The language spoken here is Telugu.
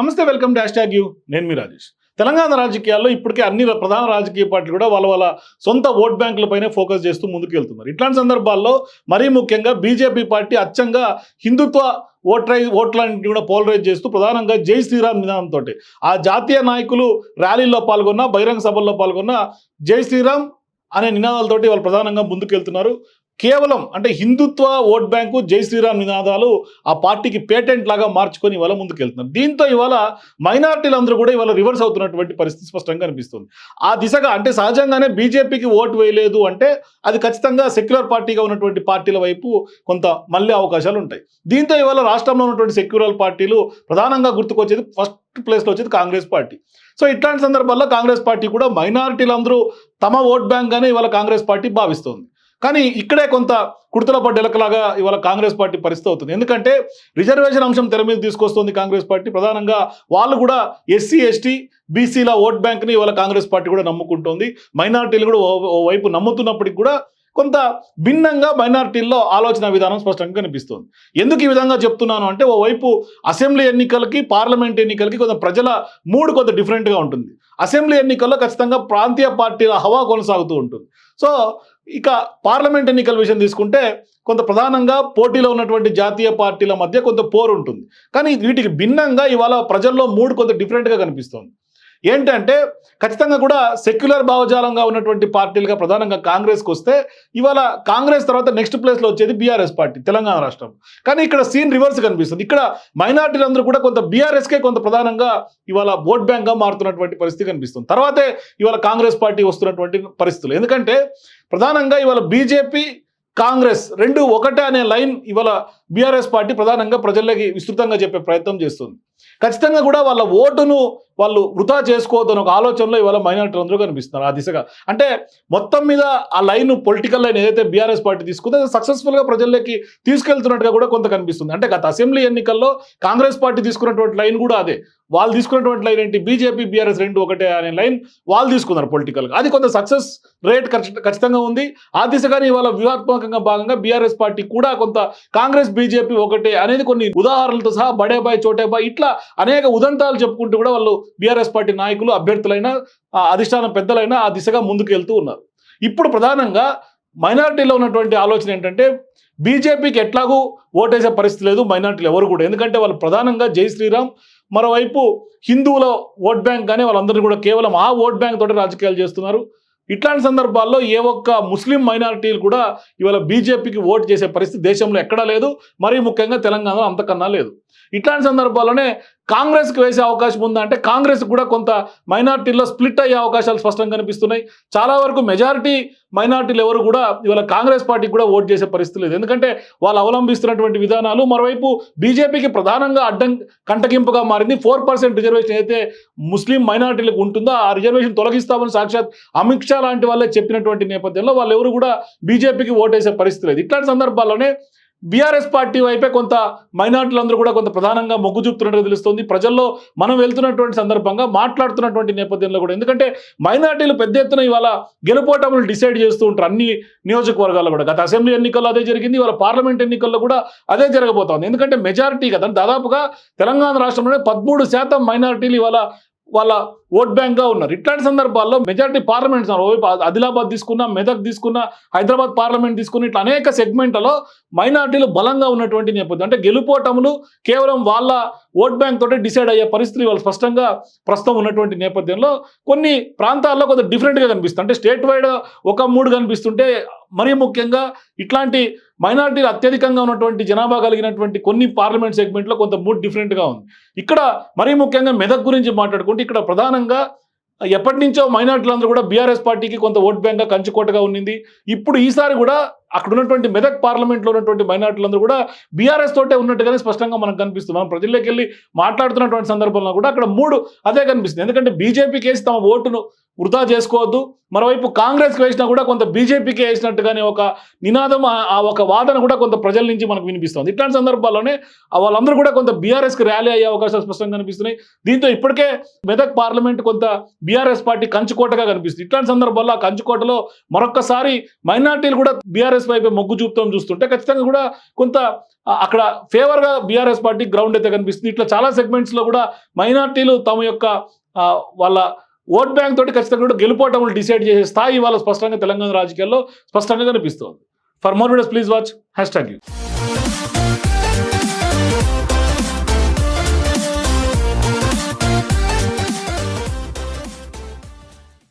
నమస్తే వెల్కమ్ డాష్ ట్యాగ్ యూ. నేను మీ రాజేష్. తెలంగాణ రాజకీయాల్లో ఇప్పటికే అన్ని ప్రధాన రాజకీయ పార్టీలు కూడా వాళ్ళ వాళ్ళ సొంత ఓట్ బ్యాంకులపైనే ఫోకస్ చేస్తూ ముందుకు వెళ్తున్నారు. ఇట్లాంటి సందర్భాల్లో మరీ ముఖ్యంగా బీజేపీ పార్టీ అచ్చంగా హిందుత్వ ఓట్రై ఓట్లన్నింటినీ కూడా పోలరైజ్ చేస్తూ ప్రధానంగా జై శ్రీరామ్ నినాదంతో ఆ జాతీయ నాయకులు ర్యాలీల్లో పాల్గొన్న బహిరంగ సభల్లో పాల్గొన్న జై శ్రీరామ్ అనే నినాదాలతోటి వాళ్ళు ప్రధానంగా ముందుకు వెళ్తున్నారు. కేవలం అంటే హిందుత్వ ఓట్ బ్యాంకు జై శ్రీరామ్ నినాదాలు ఆ పార్టీకి పేటెంట్ లాగా మార్చుకొని ఇవాళ ముందుకెళ్తున్నారు. దీంతో ఇవాళ మైనార్టీలందరూ కూడా ఇవాళ రివర్స్ అవుతున్నటువంటి పరిస్థితి స్పష్టంగా అనిపిస్తుంది. ఆ దిశగా అంటే సహజంగానే బీజేపీకి ఓటు వేయలేదు అంటే అది ఖచ్చితంగా సెక్యులర్ పార్టీగా ఉన్నటువంటి పార్టీల వైపు కొంత మళ్ళీ అవకాశాలు ఉంటాయి. దీంతో ఇవాళ రాష్ట్రంలో ఉన్నటువంటి సెక్యులర్ పార్టీలు ప్రధానంగా గుర్తుకొచ్చేది ఫస్ట్ ప్లేస్లో వచ్చేది కాంగ్రెస్ పార్టీ. సో ఇట్లాంటి సందర్భాల్లో కాంగ్రెస్ పార్టీ కూడా మైనారిటీలందరూ తమ ఓట్ బ్యాంక్గానే ఇవాళ కాంగ్రెస్ పార్టీ భావిస్తోంది. కానీ ఇక్కడే కొంత కుర్తల పడ్డెలకలాగా ఇవాళ కాంగ్రెస్ పార్టీ పరిస్థితి అవుతుంది. ఎందుకంటే రిజర్వేషన్ అంశం తెర మీద తీసుకొస్తుంది కాంగ్రెస్ పార్టీ. ప్రధానంగా వాళ్ళు కూడా ఎస్సీ ఎస్టీ బీసీల ఓట్ బ్యాంక్ని ఇవాళ కాంగ్రెస్ పార్టీ కూడా నమ్ముకుంటోంది. మైనారిటీలు కూడా వైపు నమ్ముతున్నప్పటికీ కూడా కొంత భిన్నంగా మైనార్టీల్లో ఆలోచన విధానం స్పష్టంగా కనిపిస్తుంది. ఎందుకు ఈ విధంగా చెప్తున్నాను అంటే ఓవైపు అసెంబ్లీ ఎన్నికలకి పార్లమెంట్ ఎన్నికలకి కొంత ప్రజల మూడు కొంత డిఫరెంట్గా ఉంటుంది. అసెంబ్లీ ఎన్నికల్లో ఖచ్చితంగా ప్రాంతీయ పార్టీల హవా కొనసాగుతూ ఉంటుంది. సో ఇక పార్లమెంట్ ఎన్నికల విషయం తీసుకుంటే కొంత ప్రధానంగా పోటీలో ఉన్నటువంటి జాతీయ పార్టీల మధ్య కొంత పోరు ఉంటుంది కానీ వీటికి భిన్నంగా ఇవాళ ప్రజల్లో మూడు కొంత డిఫరెంట్గా కనిపిస్తుంది. ఏంటంటే ఖచ్చితంగా కూడా సెక్యులర్ భావజాలంగా ఉన్నటువంటి పార్టీలుగా ప్రధానంగా కాంగ్రెస్కి వస్తే ఇవాళ కాంగ్రెస్ తర్వాత నెక్స్ట్ ప్లేస్లో వచ్చేది బీఆర్ఎస్ పార్టీ తెలంగాణ రాష్ట్రం. కానీ ఇక్కడ సీన్ రివర్స్ కనిపిస్తుంది. ఇక్కడ మైనార్టీలందరూ కూడా కొంత బీఆర్ఎస్కే కొంత ప్రధానంగా ఇవాళ ఓట్ బ్యాంక్గా మారుతున్నటువంటి పరిస్థితి కనిపిస్తుంది. తర్వాతే ఇవాళ కాంగ్రెస్ పార్టీ వస్తున్నటువంటి పరిస్థితులు. ఎందుకంటే ప్రధానంగా ఇవాళ బీజేపీ కాంగ్రెస్ రెండు ఒకటే అనే లైన్ ఇవాళ బీఆర్ఎస్ పార్టీ ప్రధానంగా ప్రజలకి విస్తృతంగా చెప్పే ప్రయత్నం చేస్తుంది. ఖచ్చితంగా కూడా వాళ్ళ ఓటును వాళ్ళు వృధా చేసుకోవద్దని ఒక ఆలోచనలో ఇవాళ మైనార్టీలు అందరూ కనిపిస్తున్నారు ఆ దిశగా. అంటే మొత్తం మీద ఆ లైన్ పొలిటికల్ లైన్ ఏదైతే బీఆర్ఎస్ పార్టీ తీసుకుందో సక్సెస్ఫుల్గా ప్రజల్లోకి తీసుకెళ్తున్నట్టుగా కూడా కొంత కనిపిస్తుంది. అంటే గత అసెంబ్లీ ఎన్నికల్లో కాంగ్రెస్ పార్టీ తీసుకున్నటువంటి లైన్ కూడా అదే. వాళ్ళు తీసుకున్నటువంటి లైన్ ఏంటి? బీజేపీ బీఆర్ఎస్ రెండు ఒకటే అనే లైన్ వాళ్ళు తీసుకున్నారు పొలిటికల్గా. అది కొంత సక్సెస్ రేట్ ఖచ్చితంగా ఉంది. ఆ దిశగానే ఇవాళ వ్యూహాత్మకంగా భాగంగా బీఆర్ఎస్ పార్టీ కూడా కొంత కాంగ్రెస్ బీజేపీ ఒకటే అనేది కొన్ని ఉదాహరణలతో సహా బడేబాయ్ చోటేబాయ్ ఇట్లా అనేక ఉదంతాలు చెప్పుకుంటూ కూడా వాళ్ళు బీఆర్ఎస్ పార్టీ నాయకులు అభ్యర్థులైన ఆ అధిష్టాన పెద్దలైనా ఆ దిశగా ముందుకు వెళ్తూ ఉన్నారు. ఇప్పుడు ప్రధానంగా మైనారిటీలో ఉన్నటువంటి ఆలోచన ఏంటంటే బీజేపీకి ఎట్లాగూ ఓటేసే పరిస్థితి లేదు మైనార్టీలు ఎవరు కూడా. ఎందుకంటే వాళ్ళు ప్రధానంగా జై శ్రీరామ్ మరోవైపు హిందువుల ఓట్ బ్యాంక్ కానీ వాళ్ళందరినీ కూడా కేవలం ఆ ఓట్ బ్యాంక్ తోటి రాజకీయాలు చేస్తున్నారు. ఇట్లాంటి సందర్భాల్లో ఏ ఒక్క ముస్లిం మైనారిటీలు కూడా ఇవాళ బీజేపీకి ఓటు చేసే పరిస్థితి దేశంలో ఎక్కడా లేదు. మరీ ముఖ్యంగా తెలంగాణలో అంతకన్నా లేదు. ఇట్లాంటి సందర్భాల్లోనే కాంగ్రెస్కి వేసే అవకాశం ఉందా? అంటే కాంగ్రెస్ కూడా కొంత మైనార్టీల్లో స్ప్లిట్ అయ్యే అవకాశాలు స్పష్టంగా కనిపిస్తున్నాయి. చాలా వరకు మెజారిటీ మైనార్టీలు ఎవరు కూడా ఇవాళ కాంగ్రెస్ పార్టీకి కూడా ఓటు చేసే పరిస్థితి లేదు. ఎందుకంటే వాళ్ళు అవలంబిస్తున్నటువంటి విధానాలు మరోవైపు బీజేపీకి ప్రధానంగా అడ్డం కంటగింపుగా మారింది. ఫోర్ పర్సెంట్ రిజర్వేషన్ అయితే ముస్లిం మైనార్టీలకు ఉంటుందో? ఆ రిజర్వేషన్ తొలగిస్తామని సాక్షాత్ అమిత్ షా లాంటి వాళ్ళే చెప్పినటువంటి నేపథ్యంలో వాళ్ళు ఎవరు కూడా బీజేపీకి ఓటేసే పరిస్థితి లేదు. ఇట్లాంటి సందర్భాల్లోనే బీఆర్ఎస్ పార్టీ వైపే కొంత మైనార్టీలందరూ కూడా కొంత ప్రధానంగా మొగ్గు చూపుతున్నట్టుగా తెలుస్తుంది. ప్రజల్లో మనం వెళ్తున్నటువంటి సందర్భంగా మాట్లాడుతున్నటువంటి నేపథ్యంలో కూడా. ఎందుకంటే మైనార్టీలు పెద్ద ఎత్తున ఇవాళ గెలుపోటములు డిసైడ్ చేస్తూ ఉంటారు అన్ని నియోజకవర్గాల్లో కూడా. గత అసెంబ్లీ ఎన్నికల్లో అదే జరిగింది. ఇవాళ పార్లమెంట్ ఎన్నికల్లో కూడా అదే జరగబోతోంది. ఎందుకంటే మెజారిటీ కదా దాదాపుగా తెలంగాణ రాష్ట్రంలోనే పదమూడు శాతం మైనారిటీలు ఇవాళ వాళ్ళ ఓట్ బ్యాంక్గా ఉన్నారు. ఇట్లాంటి సందర్భాల్లో మెజారిటీ పార్లమెంట్స్ ఓవైపు ఆదిలాబాద్ తీసుకున్నా మెదక్ తీసుకున్నా హైదరాబాద్ పార్లమెంట్ తీసుకున్న ఇట్లా అనేక సెగ్మెంట్లలో మైనార్టీలు బలంగా ఉన్నటువంటి నేపథ్యం. అంటే గెలుపోటములు కేవలం వాళ్ళ ఓట్ బ్యాంక్ తోటే డిసైడ్ అయ్యే పరిస్థితి ఇవాళ స్పష్టంగా ప్రస్తుతం ఉన్నటువంటి నేపథ్యంలో కొన్ని ప్రాంతాల్లో కొంత డిఫరెంట్గా కనిపిస్తుంది. అంటే స్టేట్ వైడ్ ఒక మూడు కనిపిస్తుంటే మరీ ముఖ్యంగా ఇట్లాంటి మైనారిటీలు అత్యధికంగా ఉన్నటువంటి జనాభా కలిగినటువంటి కొన్ని పార్లమెంట్ సెగ్మెంట్లో కొంత మూడ్ డిఫరెంట్గా ఉంది. ఇక్కడ మరీ ముఖ్యంగా మెదక్ గురించి మాట్లాడుకుంటే ఇక్కడ ప్రధానంగా ఎప్పటి నుంచో మైనార్టీలందరూ కూడా బీఆర్ఎస్ పార్టీకి కొంత ఓట్ బ్యాంక్గా కంచుకోటగా ఉన్నింది. ఇప్పుడు ఈసారి కూడా అక్కడ ఉన్నటువంటి మెదక్ పార్లమెంట్లో ఉన్నటువంటి మైనార్టీలందరూ కూడా బీఆర్ఎస్ తోటే ఉన్నట్టుగానే స్పష్టంగా మనకు కనిపిస్తుంది. మనం ప్రజల్లోకి వెళ్ళి మాట్లాడుతున్నటువంటి సందర్భంలో కూడా అక్కడ మూడు అదే కనిపిస్తుంది. ఎందుకంటే బీజేపీకి వేసి తమ ఓటును వృధా చేసుకోవద్దు. మరోవైపు కాంగ్రెస్కి వేసినా కూడా కొంత బీజేపీకి వేసినట్టుగానే ఒక నినాదం ఆ- ఒక వాదన కూడా కొంత ప్రజల నుంచి మనకు వినిపిస్తుంది. ఇట్లాంటి సందర్భాల్లోనే వాళ్ళందరూ కూడా కొంత బీఆర్ఎస్కి ర్యాలీ అయ్యే అవకాశాలు స్పష్టంగా కనిపిస్తున్నాయి. దీంతో ఇప్పటికే మెదక్ పార్లమెంట్ కొంత బీఆర్ఎస్ పార్టీ కంచుకోటగా కనిపిస్తుంది. ఇట్లాంటి సందర్భాల్లో ఆ కంచుకోటలో మరొకసారి మైనార్టీలు కూడా బీఆర్ఎస్ వైపు మొగ్గు చూపుతాం చూస్తుంటే ఖచ్చితంగా కూడా కొంత అక్కడ ఫేవర్గా బీఆర్ఎస్ పార్టీ గ్రౌండ్ అయితే కనిపిస్తుంది. ఇట్లా చాలా సెగ్మెంట్స్లో కూడా మైనార్టీలు తమ యొక్క వాళ్ళ ఓట్ బ్యాంక్ తోటి ఖచ్చితంగా కూడా గెలుపోవటం డిసైడ్ చేసే స్థాయి వాళ్ళ స్పష్టంగా తెలంగాణ రాజకీయాల్లో స్పష్టంగా కనిపిస్తుంది. For more videos please watch hashtag you